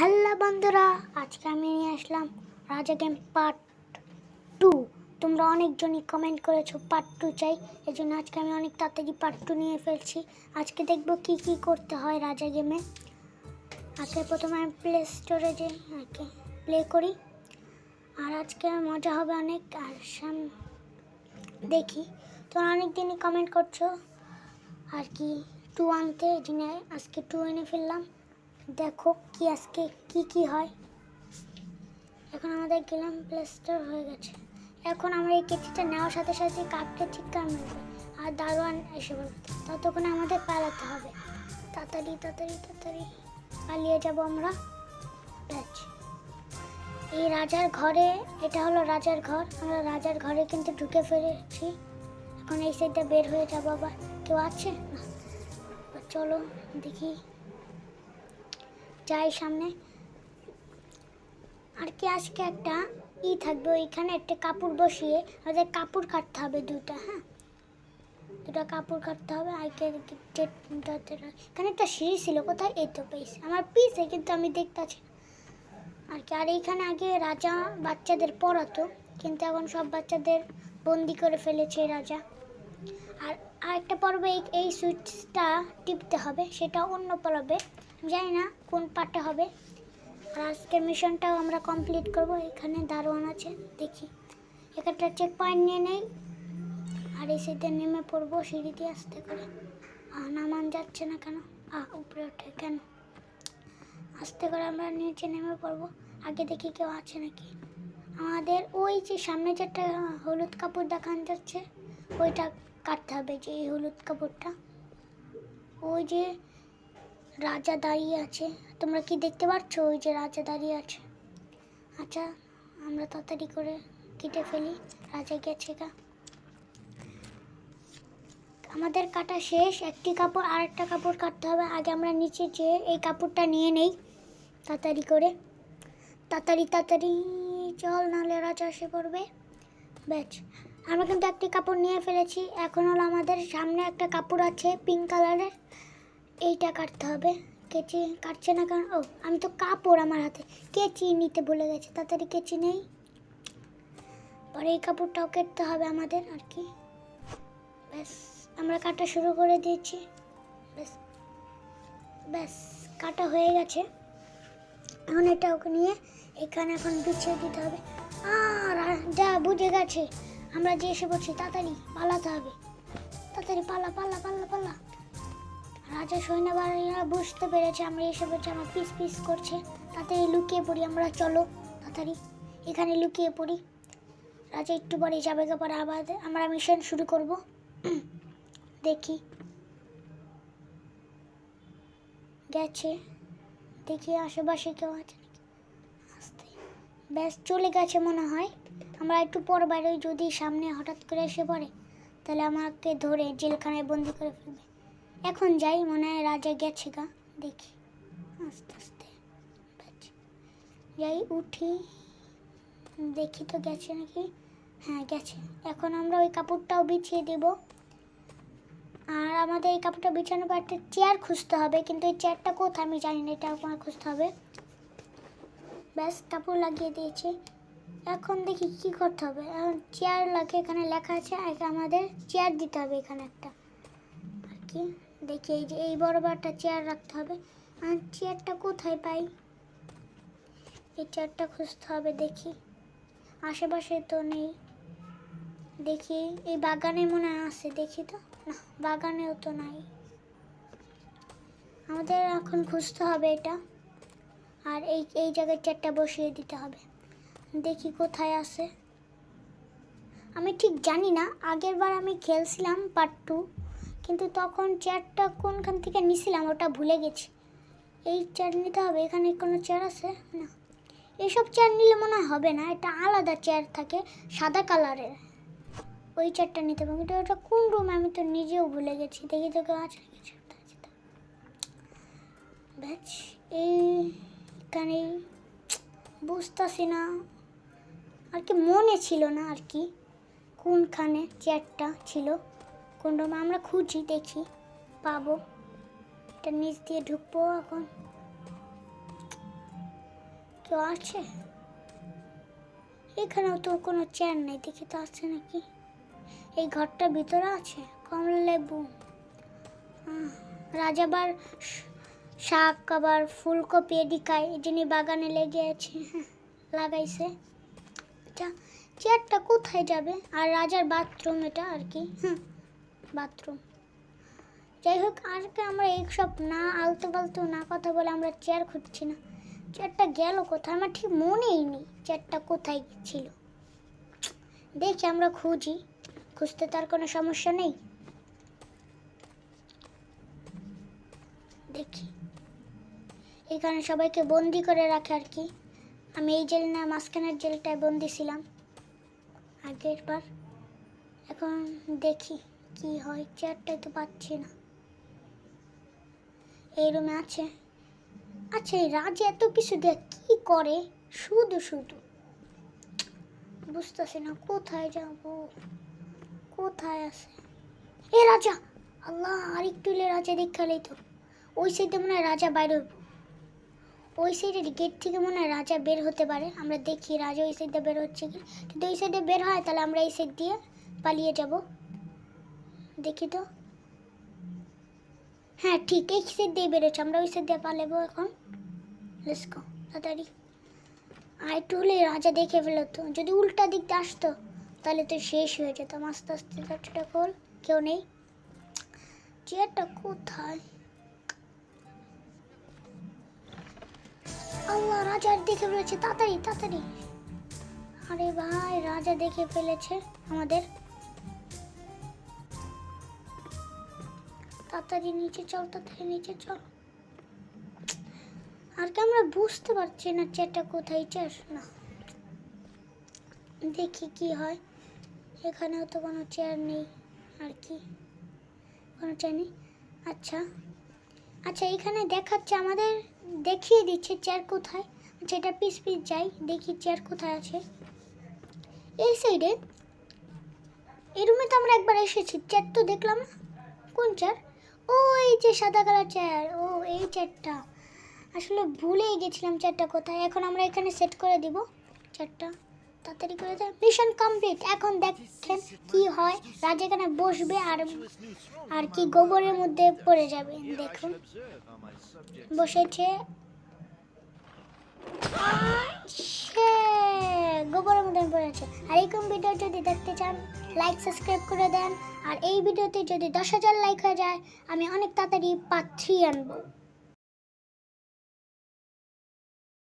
Hello বন্ধুরা, আজকে আমি নিয়ে আসলাম রাজা গেম পার্ট টু তোমরা অনেকজনই কমেন্ট করেছ পার্ট টু চাই এই জন্য আজকে আমি অনেক তাড়াতাড়ি পার্ট টু নিয়ে ফেলছি। আজকে দেখব কি কি করতে হয় রাজা গেমে আজকে প্রথমে আমি প্লে স্টোরে যে, আগে প্লে করি। আর আজকে মজা হবে অনেক, আর সাম দেখি। তোমরা অনেক দিনই কমেন্ট করছ। আর কি টু আনতে এই আজকে টু এনে ফেললাম। দেখো কি আজকে কি কি হয়। এখন আমাদের গেলাম প্লাস্টার হয়ে গেছে। এখন আমরা এই কেচিটা নেওয়ার সাথে সাথে কাককে চিৎকার মারবে আর দারোয়ান এসে বলবে ততক্ষণ আমাদের পালাতে হবে। তাড়াতাড়ি তাড়াতাড়ি তাড়াতাড়ি। পালিয়ে যাব আমরা। ব্যাচ এই রাজার ঘরে, এটা হলো রাজার ঘর। আমরা রাজার ঘরে কিন্তু ঢুকে ফেলেছি। এখন এই সাইডটা বের হয়ে যাব আবার। কেউ আছে? না। চলো দেখি। যাই সামনে। আর কি আজকে একটা ই থাকবে, ওইখানে একটা কাপড় বসিয়ে আমাদের কাপড় কাটতে হবে দুটা হ্যাঁ? দুটা কাপড় কাটতে হবে আজকে এখানে একটা সিঁড়ি ছিল, কোথায়? এই তো পেয়েছি। আমার পিসে কিন্তু আমি দেখতে আছি আর কি, আর এইখানে আগে রাজা বাচ্চাদের পড়াতো, কিন্তু এখন সব বাচ্চাদের বন্দি করে ফেলেছে রাজা। আর আরেকটা পর্বে এই সুইচটা টিপতে হবে, সেটা অন্য পর্বে। জানি না কোন পার্টে হবে। আর আজকের মিশনটাও আমরা কমপ্লিট করব। এখানে দারোয়ান আছে, দেখি। এখানটা চেক পয়েন্ট নিয়ে নেই। আর এই সাইডে নেমে পড়ব সিঁড়ি দিয়ে আসতে করে। নামান যাচ্ছে না কেন? আহ, উপরে ওঠে, কেন? আস্তে করে আমরা নিচে নেমে পড়ব। আগে দেখি কেউ আছে নাকি? আমাদের ওই যে সামনে যেটা হলুদ কাপড় দেখানো যাচ্ছে, ওইটা কাটতে হবে যে এই হলুদ কাপড়টা। ওই যে রাজা দাঁড়িয়ে আছে। তোমরা কি দেখতে পাচ্ছ? ওই যে রাজা দাঁড়িয়ে আছে। আচ্ছা আমরা তাড়াতাড়ি করে কেটে ফেলি। রাজা গেছে গা। আমাদের কাটা শেষ। একটি কাপড় আর একটা কাপড় কাটতে হবে। আগে আমরা নিচে যেয়ে এই কাপড়টা নিয়ে নেই। তাড়াতাড়ি করে। তাড়াতাড়ি তাড়াতাড়ি। চল নাহলে রাজা এসে পড়বে। ব্যাচ আমরা কিন্তু একটি কাপড় নিয়ে ফেলেছি। এখন হলো আমাদের সামনে একটা কাপড় আছে, পিঙ্ক কালারের। এইটা কাটতে হবে। কেচি কাটছে না কারণ ও, আমি তো কাপড় আমার হাতে। কেচি নিতে ভুলে গেছে? তাড়াতাড়ি কেচি নেই পরে এই কাপড়টাও কেটতে হবে আমাদের, আর কি। ব্যাস, আমরা কাটা শুরু করে দিয়েছি। ব্যাস ব্যাস, কাটা হয়ে গেছে। এখন এটা ওকে নিয়ে এখানে এখন বিছিয়ে দিতে হবে। আর যা, বুঝে গেছে। আমরা যে এসে পড়ছি তাড়াতাড়ি পালাতে হবে। তাড়াতাড়ি পালা পালা পালা পালা। রাজা সৈন্যবাহিনীরা বুঝতে পেরেছে আমরা এসে পড়ছি আমার পিস পিস করছে। তাড়াতাড়ি লুকিয়ে পড়ি আমরা, চলো, তাড়াতাড়ি। এখানে লুকিয়ে পড়ি। রাজা একটু পরে যাবে পরে আবার আমরা মিশন শুরু করব। দেখি। গেছে। দেখি আশেপাশে কেউ আছে আসতে। ব্যাস, চলে গেছে মনে হয়। আমরা একটু পর বাইরে যদি সামনে হঠাৎ করে এসে পড়ে, তাহলে আমাকে ধরে জেলখানায় বন্দি করে ফেলবে। এখন যাই, মনে হয় রাজা গেছে গা। দেখি। আস্তে আস্তে। যাই, উঠি। দেখি তো গেছে নাকি? হ্যাঁ গেছে। এখন আমরা ওই কাপড়টাও বিছিয়ে দেব। আর আমাদের এই কাপড়টা বিছানোর পর একটা চেয়ার খুঁজতে হবে, কিন্তু এই চেয়ারটা কোথায় আমি জানি না, এটা আমার খুঁজতে হবে। ব্যাস, কাপড় লাগিয়ে দিয়েছি। এখন দেখি কি করতে হবে। এখন চেয়ার লাগে, এখানে লেখা আছে আমাদের চেয়ার দিতে হবে এখানে একটা। আর কি? দেখি এই যে, এই একটা চেয়ার রাখতে হবে। আর চেয়ারটা কোথায় পাই? এই চেয়ারটা খুঁজতে হবে দেখি। আশেপাশে তো নেই। দেখি, এই বাগানে মনে হয় আছে, দেখি তো। না, বাগানেও তো নাই। আমাদের এখন খুঁজতে হবে এটা। আর এই এই জায়গায় চেয়ারটা বসিয়ে দিতে হবে। দেখি কোথায় আছে। আমি ঠিক জানি না আগের বার আমি খেলছিলাম পার্ট টু কিন্তু তখন চেয়ারটা কোনখান থেকে নিছিলাম ওটা ভুলে গেছি। এই চেয়ার নিতে হবে, এখানে কোনো চেয়ার আছে? না। এইসব চেয়ার নিলে মনে হবে না, এটা আলাদা চেয়ার থাকে, সাদা কালারের ওই চেয়ারটা নিতে হবে। কিন্তু ওটা কোন রুম আমি তো নিজেও ভুলে গেছি। দেখি আছে নাকি আছে তো। এইখানে বুঝতেছি না। আর কি মনে ছিল না আর কি, কোনখানে চেয়ারটা ছিল। কোন রুমে আমরা খুঁজি, দেখি। পাবো। এটা নিচ দিয়ে ঢুকবো এখন। কেউ আছে। এখানেও তো কোনো চেয়ার নেই, দেখি তো আছে নাকি? এই ঘরটার ভিতরে আছে? কমলা লেবু। রাজাবার শাক, আবার ফুলকপি, এদিকায় জন্য বাগানে লেগে আছে হ্যাঁ লাগাইছে। আচ্ছা চেয়ারটা কোথায় যাবে? আর রাজার বাথরুম এটা আর কি হ্যাঁ। বাথরুম। যাই হোক আজকে আমরা এইসব না আলতু ফালতু না কথা বলে আমরা চেয়ার খুঁজছি না। চেয়ারটা গেল কোথায়? আমার ঠিক মনেই নেই চেয়ারটা কোথায় ছিল। দেখি আমরা খুঁজি। খুঁজতে তার কোনো সমস্যা নেই। দেখি। এখানে সবাইকে বন্দি করে রাখে আর কি। আমি এই জেল না, মাঝখানের জেলটায় বন্দি ছিলাম। আগের বার এখন দেখি। কি হয়? চেয়ারটাই তো পাচ্ছি না। এই রুমে আছে। আচ্ছা এই রাজে এত কিছু দেখ কি করে? শুধু শুধু। বুঝতেছি না, কোথায় যাব? কোথায় আছে? এ রাজা! আল্লাহ আর একটু এলে রাজা দেখালেই তো। ওই সাইডে মনে হয় রাজা বাইরে হইব। ওই সাইডের গেট থেকে মনে হয় রাজা বের হতে পারে। আমরা দেখি রাজা ওই সাইডে বের হচ্ছে কি যদি ওই সাইডে বের হয়, তাহলে আমরা এই সাইড দিয়ে পালিয়ে যাব। দেখি তো। হ্যাঁ ঠিক, এই সাইড দিয়ে বেরোচ্ছে। আমরা ওই সাইড দিয়ে পালাবো এখন। লেটস গো তাড়াতাড়ি। আর একটু হলে রাজা দেখে ফেলতো যদি উল্টা দিক দিয়ে আসতো, তাহলে তো শেষ হয়ে যেতাম আস্তে আস্তে চারটা খোল কেউ নেই। চেয়ারটা কোথায়? আল্লাহ রাজার দেখে ফেলেছে। তাড়াতাড়ি তাড়াতাড়ি। আরে ভাই, রাজা দেখে ফেলেছে আমাদের। তাড়াতাড়ি নিচে চল, তাড়াতাড়ি নিচে চল। আর কি আমরা বুঝতে পারছি না চেয়ারটা কোথায় চাস না। দেখি কি হয়। এখানেও তো কোনো চেয়ার নেই, আর কি? কোনো চেয়ার নেই? আচ্ছা। আচ্ছা এখানে দেখাচ্ছে আমাদের, দেখিয়ে দিচ্ছে চেয়ার কোথায়। আচ্ছা এটা পিস পিস যাই, দেখি চেয়ার কোথায় আছে। এই সাইডে এই রুমে তো আমরা একবার এসেছি চেয়ার তো দেখলাম না। কোন চেয়ার ও এই যে সাদা কালার চেয়ার ও এই চেয়ারটা আসলে ভুলেই গেছিলাম চেয়ারটা কোথায়। এখন আমরা এখানে সেট করে দিব চেয়ারটা তাড়াতাড়ি করে দেয় মিশন কমপ্লিট এখন দেখেন কি হয়। রাজা এখানে বসবে আর আর কি গোবরের মধ্যে পড়ে যাবে। দেখুন। বসেছে। পড়েছে আর এরকম ভিডিও যদি দেখতে চান লাইক সাবস্ক্রাইব করে দেন। আর এই ভিডিওতে যদি দশ হাজার লাইক হয়ে যায়, আমি অনেক তাড়াতাড়ি পার্ট আনব।